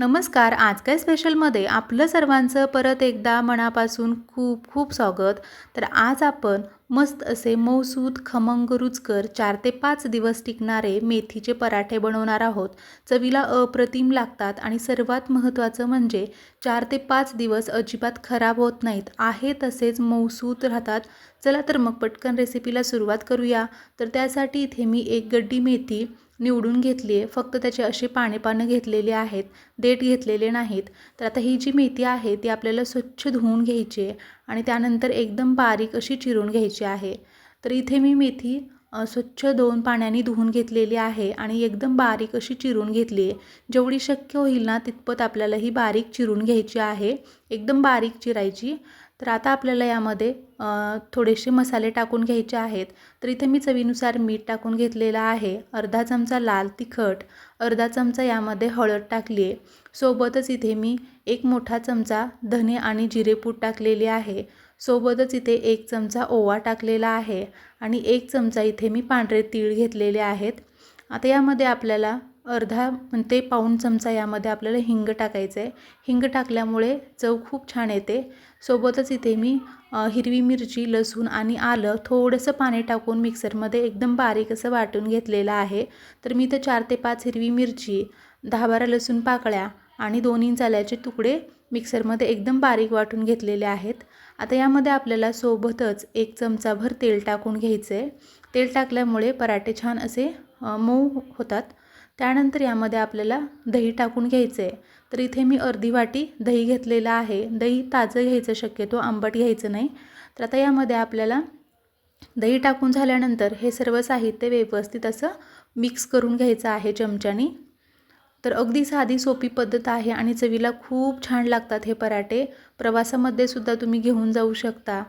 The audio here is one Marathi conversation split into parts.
नमस्कार आज काय स्पेशलमध्ये आपलं सर्वांचं परत एकदा मनापासून खूप खूप स्वागत. तर आज आपण मस्त असे मौसूद खमंग रुचकर चार ते पाच दिवस टिकणारे मेथीचे पराठे बनवणार आहोत. चवीला अप्रतिम लागतात आणि सर्वात महत्त्वाचं म्हणजे चार ते पाच दिवस अजिबात खराब होत नाहीत. आहे तसेच मौसूद राहतात. चला तर मग पटकन रेसिपीला सुरुवात करूया. तर त्यासाठी इथे मी एक गड्डी मेथी निवडून घेतली आहे. फक्त त्याचे असे पाने पानं आहेत देठ घेतलेले नाहीत. तर आता ही जी मेथी आहे ती आपल्याला स्वच्छ धुवून घ्यायची आहे आणि त्यानंतर एकदम बारीक अशी चिरून घ्यायची आहे. तर इथे मी मेथी स्वच्छ दोन पाण्याने धुवून घेतलेली आहे आणि एकदम बारीक अशी चिरून घेतली आहे. जेवढी शक्य होईल ना तितपत आपल्याला ही बारीक चिरून घ्यायची आहे. एकदम बारीक चिरायची. तर आता आपल्याला यामध्ये थोडेसे मसाले टाकून घ्यायचे आहेत. तर इथे मी चवीनुसार मीठ टाकून घेतलेलं आहे. अर्धा चमचा लाल तिखट अर्धा चमचा यामध्ये हळद टाकली आहे सोबतच इथे मी एक मोठा चमचा धने आणि जिरेपूड टाकलेली आहे. सोबतच इथे एक चमचा ओवा टाकलेला आहे. आणि एक चमचा इथे मी पांढरे तीळ घेतलेले आहेत. आता यामध्ये आपल्याला अर्धा ते पाऊण चमचा यामध्ये आपल्याला हिंग टाकायचं आहे हिंग टाकल्यामुळे चव खूप छान येते. सोबतच इथे मी हिरवी मिरची लसूण आणि आलं थोडंसं पाणी टाकून मिक्सरमध्ये एकदम बारीक असं वाटून घेतलेलं आहे. तर मी इथं चार ते पाच हिरवी मिरची दहा बारा लसूण पाकळ्या आणि दोन इंच आल्याचे तुकडे मिक्सरमध्ये एकदम बारीक वाटून घेतलेले आहेत. आता यामध्ये आपल्याला सोबतच एक चमचाभर तेल टाकून घ्यायचं आहे तेल टाकल्यामुळे पराठे छान असे मऊ होतात. त्यानंतर यामध्ये आपल्याला दही टाकून घ्यायचं आहे तर इथे मी अर्धी वाटी दही घेतलेलं आहे. दही ताजं घ्यायचं शक्यतो आंबट घ्यायचं नाही. तर आता यामध्ये आपल्याला दही टाकून झाल्यानंतर हे सर्व साहित्य व्यवस्थित असं मिक्स करून घ्यायचं आहे चमच्यानी. तर अगदी साधी सोपी पद्धत आहे आणि चवीला खूप छान लागतात हे पराठे. प्रवासामध्ये सुद्धा तुम्ही घेऊन जाऊ शकता.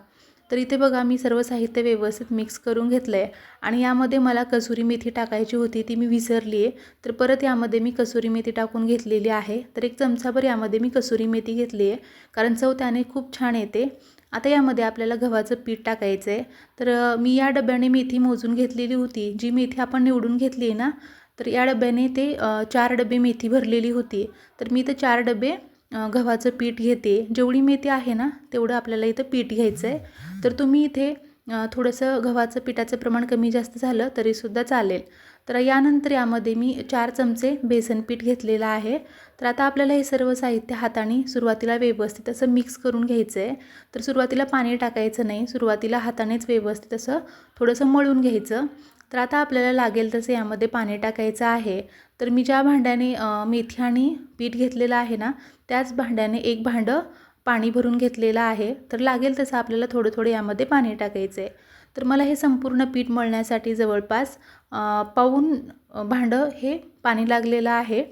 तर इथे बघा मी सर्व साहित्य व्यवस्थित मिक्स करून घेतलं आहे आणि यामध्ये मला कसुरी मेथी टाकायची होती ती मी विसरली आहे. तर परत यामध्ये मी कसुरी मेथी टाकून घेतलेली आहे. तर एक चमचाभर यामध्ये मी कसुरी मेथी घेतली आहे कारण चव त्याने खूप छान येते. आता यामध्ये आपल्याला गव्हाचं पीठ टाकायचं आहे तर मी या डब्याने मेथी मोजून घेतलेली होती. जी मेथी आपण निवडून घेतली आहे ना तर या डब्याने ते चार डबे मेथी भरलेली होती. तर मी ते चार डबे गव्हाचं पीठ घेते. जेवढी मेथी आहे ना तेवढं आपल्याला इथं पीठ घ्यायचं आहे तर तुम्ही इथे थोडंसं गव्हाचं पिठाचं प्रमाण कमी जास्त झालं तरीसुद्धा चालेल. तर यानंतर यामध्ये मी चार चमचे बेसन पीठ घेतलेलं आहे. तर आता आपल्याला हे सर्व साहित्य हाताने सुरुवातीला व्यवस्थित असं मिक्स करून घ्यायचं आहे तर सुरुवातीला पाणी टाकायचं नाही सुरुवातीला हातानेच व्यवस्थित असं थोडंसं मळून घ्यायचं. तर आता आपल्याला लागेल तसं यामध्ये पाणी टाकायचं आहे. तर मी ज्या भांड्याने मेथी आणि पीठ घेतलेलं आहे ना त्याच भांड्याने एक भांडं पाणी भरून घेतलेलं आहे. तर लागेल तसं आपल्याला थोडं थोडं यामध्ये पाणी टाकायचं आहे तर मला हे संपूर्ण पीठ मळण्यासाठी जवळपास पाऊन भांडं हे पाणी लागलेलं आहे.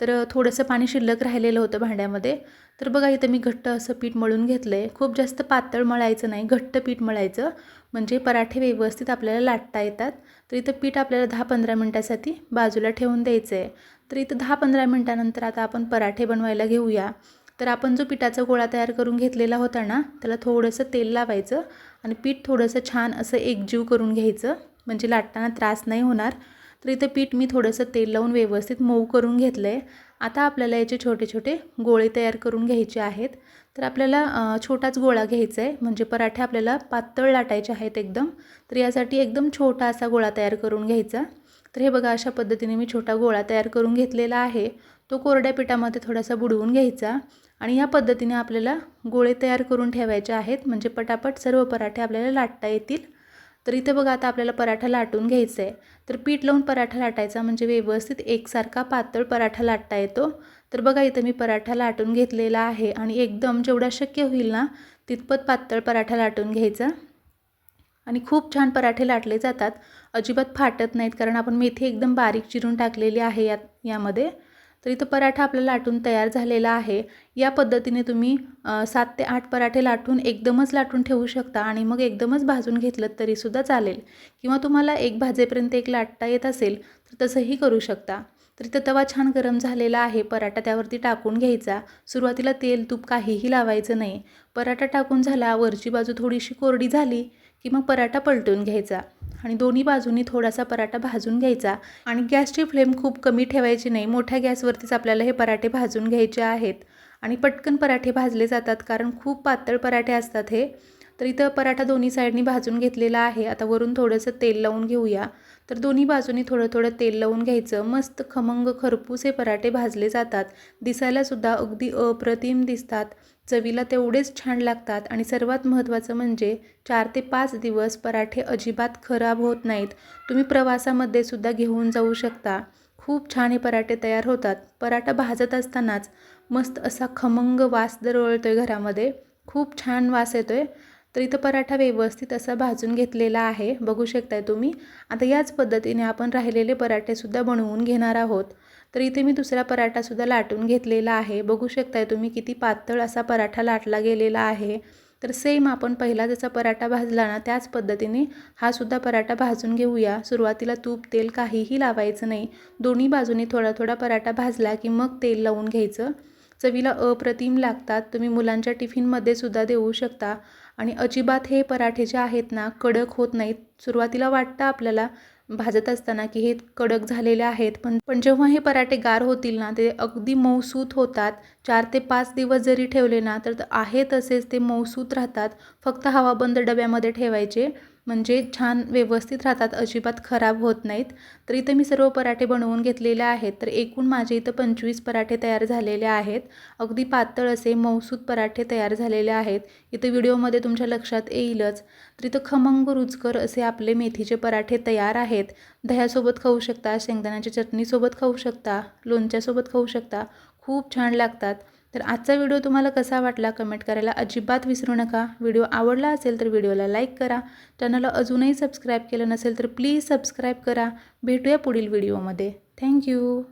तर थोडंसं पाणी शिल्लक राहिलेलं होतं भांड्यामध्ये. तर बघा इथं मी घट्ट असं पीठ मळून घेतलं आहे खूप जास्त पातळ मळायचं नाही घट्ट पीठ मळायचं. म्हणजे पराठे व्यवस्थित आपल्याला लाटता येतात. तर इथं पीठ आपल्याला दहा पंधरा मिनटासाठी बाजूला ठेवून द्यायचं आहे तर इथं दहा पंधरा मिनटानंतर आता आपण पराठे बनवायला घेऊया. तर आपण जो पिठाचा गोळा तयार करून घेतलेला होता ना त्याला थोडंसं तेल लावायचं आणि पीठ थोडंसं छान असं एकजीव करून घ्यायचं. म्हणजे लाटताना त्रास नाही होणार. तर इथं पीठ मी थोडंसं तेल लावून व्यवस्थित मऊ करून घेतलं आहे आता आपल्याला याचे छोटे छोटे गोळे तयार करून घ्यायचे आहेत. तर आपल्याला छोटाच गोळा घ्यायचा आहे म्हणजे पराठे आपल्याला पातळ लाटायचे आहेत एकदम. तर यासाठी एकदम छोटा असा गोळा तयार करून घ्यायचा. तर हे बघा अशा पद्धतीने मी छोटा गोळा तयार करून घेतलेला आहे. तो कोरड्या पिठामध्ये थोडासा बुडवून घ्यायचा. आणि या पद्धतीने आपल्याला गोळे तयार करून ठेवायचे आहेत. म्हणजे पटापट सर्व पराठे आपल्याला लाटता येतील. तर इथे बघा आता आपल्याला पराठा लाटून घ्यायचा आहे तर पीठ लावून पराठा लाटायचा म्हणजे व्यवस्थित एकसारखा पातळ पराठा लाटता येतो. तर बघा इथं मी पराठा लाटून घेतलेला आहे आणि एकदम जेवढा शक्य होईल ना तितपत पातळ पराठा लाटून घ्यायचा. आणि खूप छान पराठे लाटले जातात. अजिबात फाटत नाहीत कारण आपण मेथी एकदम बारीक चिरून टाकलेली आहे यात यामध्ये. तर इथं पराठा आपला लाटून तयार झालेला आहे. या पद्धतीने तुम्ही सात ते आठ पराठे लाटून एकदमच लाटून ठेवू शकता आणि मग एकदमच भाजून घेतलं तरीसुद्धा चालेल. किंवा तुम्हाला एक भाजेपर्यंत एक लाटता येत असेल तर तसंही करू शकता. तर इथं तवा छान गरम झालेला आहे. पराठा त्यावरती टाकून घ्यायचा. सुरुवातीला तेल तूप काहीही लावायचं नाही. पराठा टाकून झाला वरची बाजू थोडीशी कोरडी झाली की मग पराठा पलटून घ्यायचा. आणि दोन्ही बाजूंनी थोडासा पराठा भाजून घ्यायचा. आणि गॅसची फ्लेम खूप कमी ठेवायची नाही. मोठ्या गॅसवरतीच आपल्याला हे पराठे भाजून घ्यायचे आहेत. आणि पटकन पराठे भाजले जातात कारण खूप पातळ पराठे असतात हे. तर इथं पराठा दोन्ही साईडनी भाजून घेतलेला आहे. आता वरून थोडंसं तेल लावून घेऊया. तर दोन्ही बाजूनी थोडं थोडं तेल लावून घ्यायचं. मस्त खमंग खरपूस हे पराठे भाजले जातात. दिसायलासुद्धा अगदी अप्रतिम दिसतात. चवीला तेवढेच छान लागतात. आणि सर्वात महत्त्वाचं म्हणजे चार ते पाच दिवस पराठे अजिबात खराब होत नाहीत. तुम्ही प्रवासामध्ये सुद्धा घेऊन जाऊ शकता. खूप छान हे पराठे तयार होतात. पराठा भाजत असतानाच मस्त असा खमंग वास दरवळतो आहे घरामध्ये. खूप छान वास येतो आहे तर इथं पराठा व्यवस्थित असा भाजून घेतलेला आहे. बघू शकताय तुम्ही. आता याच पद्धतीने आपण राहिलेले पराठेसुद्धा बनवून घेणार आहोत. तर इथे मी दुसरा पराठासुद्धा लाटून घेतलेला आहे. बघू शकताय तुम्ही किती पातळ असा पराठा लाटला गेलेला आहे. तर सेम आपण पहिला जसा पराठा भाजला ना त्याच पद्धतीने हा सुद्धा पराठा भाजून घेऊया. सुरुवातीला तूप तेल काहीही लावायचं नाही. दोन्ही बाजूनी थोडा थोडा पराठा भाजला की मग तेल लावून घ्यायचं. चवीला अप्रतिम लागतात. तुम्ही मुलांच्या टिफिनमध्ये सुद्धा देऊ शकता. आणि अजिबात हे पराठे जे आहेत ना कडक होत नाहीत. सुरुवातीला वाटतं आपल्याला भाजत असताना की हे कडक झालेले आहेत पण पण जेव्हा हे पराठे गार होतील ना ते अगदी मऊसूत होतात. चार ते पाच दिवस जरी ठेवले ना तर आहे तसेच ते मऊसूत राहतात. फक्त हवाबंद डब्यामध्ये ठेवायचे. म्हणजे छान व्यवस्थित राहतात अजिबात खराब होत नाहीत. तर इथं मी सर्व पराठे बनवून घेतलेले आहेत. तर एकूण माझे इथं पंचवीस पराठे तयार झालेले आहेत. अगदी पातळ असे मौसूद पराठे तयार झालेले आहेत. इथं व्हिडिओमध्ये तुमच्या लक्षात येईलच. तर इथं खमंग रुचकर असे आपले मेथीचे पराठे तयार आहेत. दह्यासोबत खाऊ शकता शेंगदाण्याच्या चटणीसोबत खाऊ शकता लोणच्यासोबत खाऊ शकता. खूप छान लागतात. तर आजचा व्हिडिओ तुम्हाला कसा वाटला कमेंट करायला अजिबात विसरू नका. व्हिडिओ आवडला असेल तर व्हिडिओला लाईक करा. चॅनलला अजूनही सबस्क्राईब केलं नसेल तर प्लीज सबस्क्राईब करा. भेटूया पुढील व्हिडिओमध्ये. थँक्यू